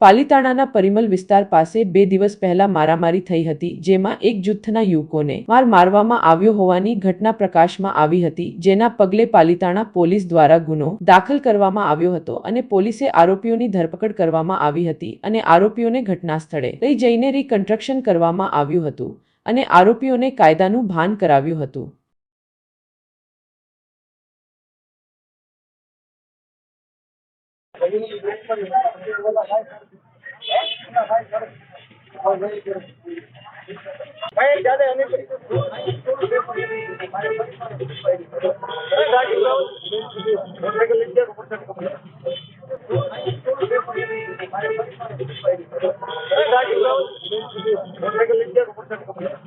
પાલીતાણાના પરિમલ વિસ્તાર પાસે બે દિવસ પહેલા મારામારી થઈ હતી, જેમાં એક જૂથના યુવકોને માર મારવામાં આવ્યો હોવાની ઘટના પ્રકાશમાં આવી હતી, જેના પગલે પાલીતાણા પોલીસ દ્વારા ગુનો દાખલ કરવામાં આવ્યો હતો અને પોલીસે આરોપીઓની ધરપકડ કરવામાં આવી હતી અને આરોપીઓને ઘટના સ્થળે લઈ જઈને રીકન્સ્ટ્રક્શન કરવામાં આવ્યું હતું અને આરોપીઓને કાયદાનું ભાન કરાવ્યું હતું. ભાઈ જાને અને મોટરસાઇકલ લઈ ગયા મોટરસાઇકલ લઈ ગયા